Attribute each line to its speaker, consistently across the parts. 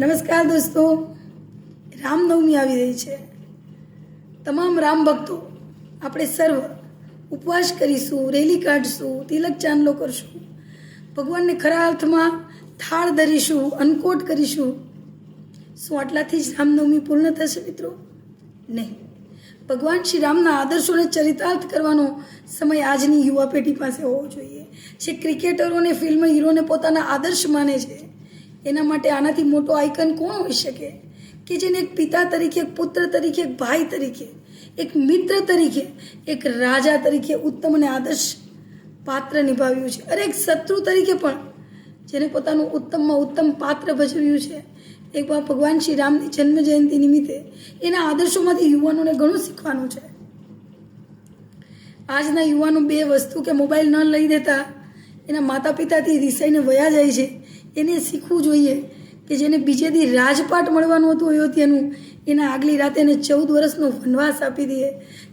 Speaker 1: નમસ્કાર દોસ્તો. રામનવમી આવી રહી છે. તમામ રામ ભક્તો, આપણે સર્વ ઉપવાસ કરીશું, રેલી કાઢશું, તિલક ચાંદલો કરશું. ભગવાનને ખરા અર્થમાં થાળ ધરીશું અનકોટ કરીશું. શું આટલાથી જ રામનવમી પૂર્ણ થશે મિત્રો? નહીં. ભગવાન શ્રી રામના આદર્શોને ચરિતાર્થ કરવાનો સમય આજની યુવા પેઢી પાસે હોવો જોઈએ. જે ક્રિકેટરોને, ફિલ્મ હીરોને પોતાના આદર્શ માને છે. એના માટે આનાથી મોટો આઇકન કોણ હોઈ શકે? કે જેને એક પિતા તરીકે, એક પુત્ર તરીકે, એક ભાઈ તરીકે, એક મિત્ર તરીકે, એક રાજા તરીકે ઉત્તમ અને આદર્શ પાત્ર નિભાવ્યું છે. અરે એક શત્રુ તરીકે પણ, જેને પોતાનું ઉત્તમમાં ઉત્તમ પાત્ર ભજવ્યું છે. એક વાર ભગવાન શ્રી રામની જન્મ જયંતિ નિમિત્તે એના આદર્શોમાંથી યુવાનોને ઘણું શીખવાનું છે. આજના યુવાનો બે વસ્તુ કે મોબાઈલ ન લઈ દેતા એના માતા પિતાથી રિસાઈને વયા જાય છે. એને શીખવું જોઈએ કે જેને બીજે દી રાજપાટ મળવાનું હતું અયોધ્યાનું, એના આગલી રાતે એને ચૌદ વર્ષનો વનવાસ આપી દે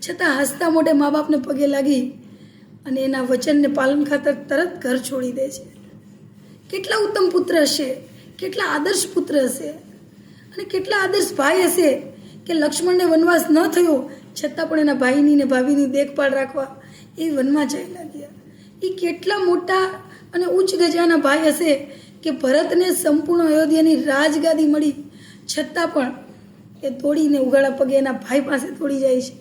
Speaker 1: છતાં હસતા મોઢે મા બાપને પગે લાગી અને એના વચનને પાલન ખાતર તરત ઘર છોડી દે છે. કેટલા ઉત્તમ પુત્ર હશે, કેટલા આદર્શ પુત્ર હશે અને કેટલા આદર્શ ભાઈ હશે કે લક્ષ્મણને વનવાસ ન થયો છતાં પણ એના ભાઈની ને ભાભીની દેખભાળ રાખવા એ વનમાં જઈ ગયા એ કેટલા મોટા અને ઉચ્ચ ગજાના ભાઈ હશે કે ભરતને સંપૂર્ણ અયોધ્યાની રાજગાદી મળી, છતાં પણ એ તોડીને ઉગાડા પગે એના ભાઈ પાસે તોડી જાય છે.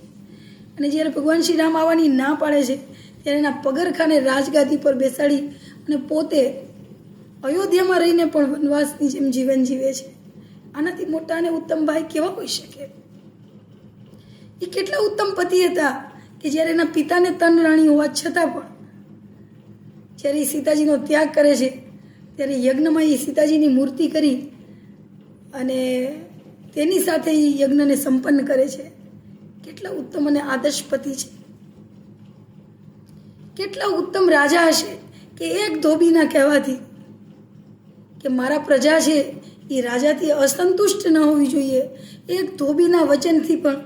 Speaker 1: અને જ્યારે ભગવાન શ્રી રામ આવવાની ના પાડે છે, ત્યારે એના પગરખાને રાજગાદી પર બેસાડી અને પોતે અયોધ્યામાં રહીને પણ વનવાસની જેમ જીવન જીવે છે. આનાથી મોટા અને ઉત્તમ ભાઈ કેવા હોઈ શકે? એ કેટલા ઉત્તમ પતિ હતા કે જ્યારે એના પિતાને તન રાણી હોવા છતાં પણ જ્યારે એ સીતાજીનો ત્યાગ કરે છે, ત્યારે યજ્ઞમાં એ સીતાજીની મૂર્તિ કરી અને તેની સાથે એ યજ્ઞને સંપન્ન કરે છે. કેટલા ઉત્તમ અને આદર્શ પતિ છે. કેટલા ઉત્તમ રાજા હશે કે એક ધોબીના કહેવાથી કે મારા પ્રજા છે એ રાજાથી અસંતુષ્ટ ન હોવી જોઈએ. એક ધોબીના વચનથી પણ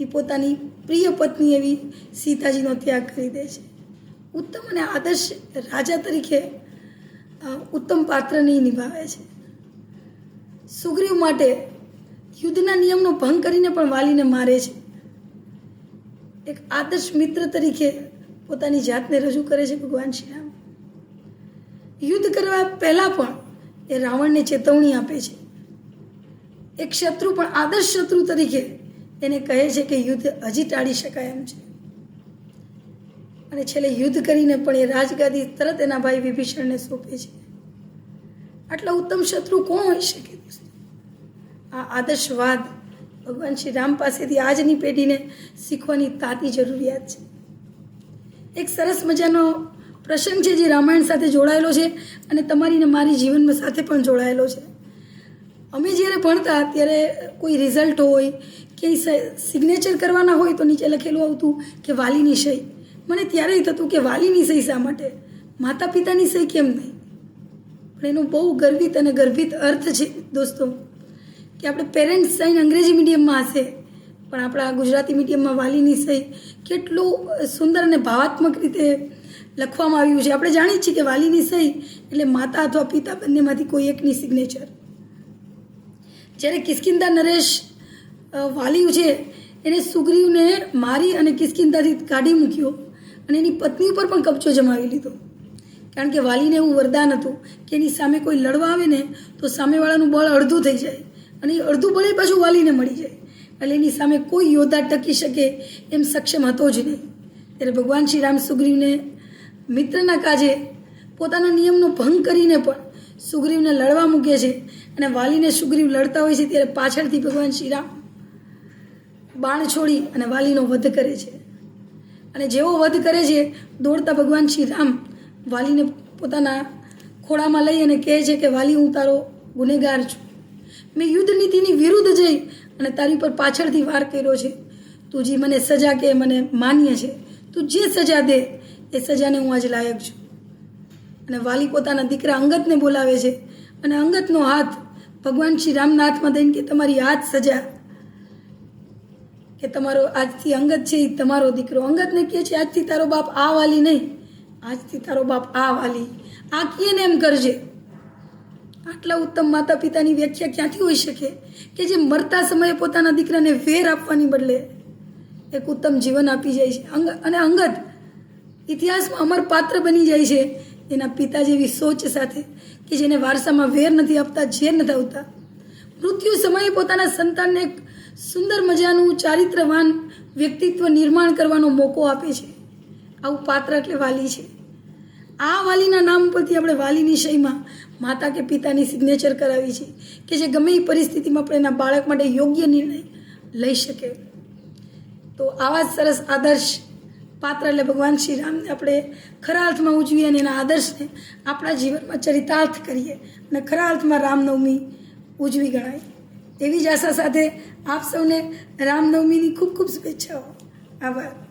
Speaker 1: એ પોતાની પ્રિય પત્ની એવી સીતાજીનો ત્યાગ કરી દે છે. ઉત્તમ અને આદર્શ રાજા તરીકે ઉત્તમ પાત્રને નિભાવે છે. સુગ્રીવ માટે યુદ્ધના નિયમનો ભંગ કરીને પણ વાલીને મારે છે. એક આદર્શ મિત્ર તરીકે પોતાની જાતને રજૂ કરે છે ભગવાન શ્રી રામ યુદ્ધ કરવા પહેલાં પણ એ રાવણને ચેતવણી આપે છે. એક શત્રુ પણ આદર્શ શત્રુ તરીકે એને કહે છે કે યુદ્ધ હજી ટાળી શકાય એમ છે. અને છેલ્લે યુદ્ધ કરીને પણ એ રાજગાદી તરત એના ભાઈ વિભીષણને સોંપે છે. આટલા ઉત્તમ શત્રુ કોણ હોઈ શકે આ આદર્શવાદ ભગવાન શ્રી રામ પાસેથી આજની પેઢીને શીખવાની તાતી જરૂરિયાત છે. એક સરસ મજાનો પ્રસંગ છે જે રામાયણ સાથે જોડાયેલો છે અને તમારી ને મારી જીવનમાં સાથે પણ જોડાયેલો છે. અમે જ્યારે ભણતા ત્યારે કોઈ રિઝલ્ટ હોય કે સિગ્નેચર કરવાના હોય તો નીચે લખેલું આવતું કે વાલીની સહી. મને ત્યારે થતું કે વાલીની સહી શા માટે? માતા પિતાની સહી કેમ નહીં? પણ એનો બહુ ગર્વિત અને ગર્ભિત અર્થ છે, દોસ્તો, કે આપણે પેરેન્ટ્સ સાઈન અંગ્રેજી મીડિયમમાં હશે, પણ આપણા ગુજરાતી મીડિયમમાં વાલીની સહી કેટલું સુંદર અને ભાવાત્મક રીતે લખવામાં આવ્યું છે. આપણે જાણીએ છીએ કે વાલીની સહી એટલે માતા અથવા પિતા બંનેમાંથી કોઈ એકની સિગ્નેચર જ્યારે કિસ્કિંદા નરેશ વાલીવ છે, એને સુગ્રીવને મારી અને કિસ્કિંદાથી કાઢી મૂક્યો. અને એની પત્ની ઉપર પણ કબજો જમાવી લીધો. કારણ કે વાલીને એવું વરદાન હતું કે એની સામે કોઈ લડવા આવે ને તો સામેવાળાનું બળ અડધું થઈ જાય અને એ અડધું બળ એ પાછું વાલીને મળી જાય. એટલે એની સામે કોઈ યોદ્ધા ટકી શકે એમ સક્ષમ હતો જ નહીં. ત્યારે ભગવાન શ્રી રામ સુગ્રીવને મિત્રના કાજે પોતાના નિયમનો ભંગ કરીને પણ સુગ્રીવને લડવા મૂકે છે અને વાલીને સુગ્રીવ લડતા હોય છે ત્યારે પાછળથી ભગવાન શ્રી રામ બાણ છોડી અને વાલીનો વધ કરે છે. અને જેવો વધ કરે છે, દોડતા ભગવાન શ્રી રામ વાલીને પોતાના ખોળામાં લઈ અને કહે છે કે, વાલી, હું તારો ગુનેગાર છું. મેં યુદ્ધ નીતિની વિરુદ્ધ જઈ અને તારી પર પાછળથી વાર કર્યો છે. તું જે મને સજા કે, મને માન્ય છે, તું જે સજા દે, એ સજાને હું આજે લાયક છું. અને વાલી પોતાના દીકરા અંગતને બોલાવે છે અને અંગતનો હાથ ભગવાન શ્રી રામના હાથમાં દઈને કે, તમારી હાથ સજા કે તમારો આજથી અંગત છે એ તમારો દીકરો. અંગતને કહે છે, આજથી તારો બાપ આ વાલી નહીં. આજથી તારો બાપ આ વાલી. આ કીએ ને એમ કરજે? આટલા ઉત્તમ માતા પિતાની વ્યાખ્યા ક્યાંથી હોઈ શકે? કે જે મરતા સમયે પોતાના દીકરાને વેર આપવાની બદલે એક ઉત્તમ જીવન આપી જાય છે. અંગ, અને અંગત ઇતિહાસમાં અમર પાત્ર બની જાય છે એના પિતા જેવી સોચ સાથે કે જેને વારસામાં વેર નથી આપતા, ઝેર નથી આવતા. મૃત્યુ સમયે પોતાના સંતાનને સુંદર મજાનું ચારિત્રવાન વ્યક્તિત્વ નિર્માણ કરવાનો મોકો આપે છે. આવું પાત્ર એટલે વાલી છે. આ વાલીના નામ ઉપરથી આપણે વાલીની શૈમાં માતા કે પિતાની સિગ્નેચર કરાવી છે કે જે ગમે એ પરિસ્થિતિમાં પણ એના બાળક માટે યોગ્ય નિર્ણય લઈ શકે. તો આવા જ સરસ આદર્શ પાત્ર એટલે ભગવાન શ્રી રામને આપણે ખરા અર્થમાં ઉજવીએ અને એના આદર્શને આપણા જીવનમાં ચરિતાર્થ કરીએ અને ખરા અર્થમાં રામનવમી ઉજવી ગણાય. એવી જ આશા સાથે આપ સૌને રામનવમીની ખૂબ ખૂબ શુભેચ્છાઓ. આભાર.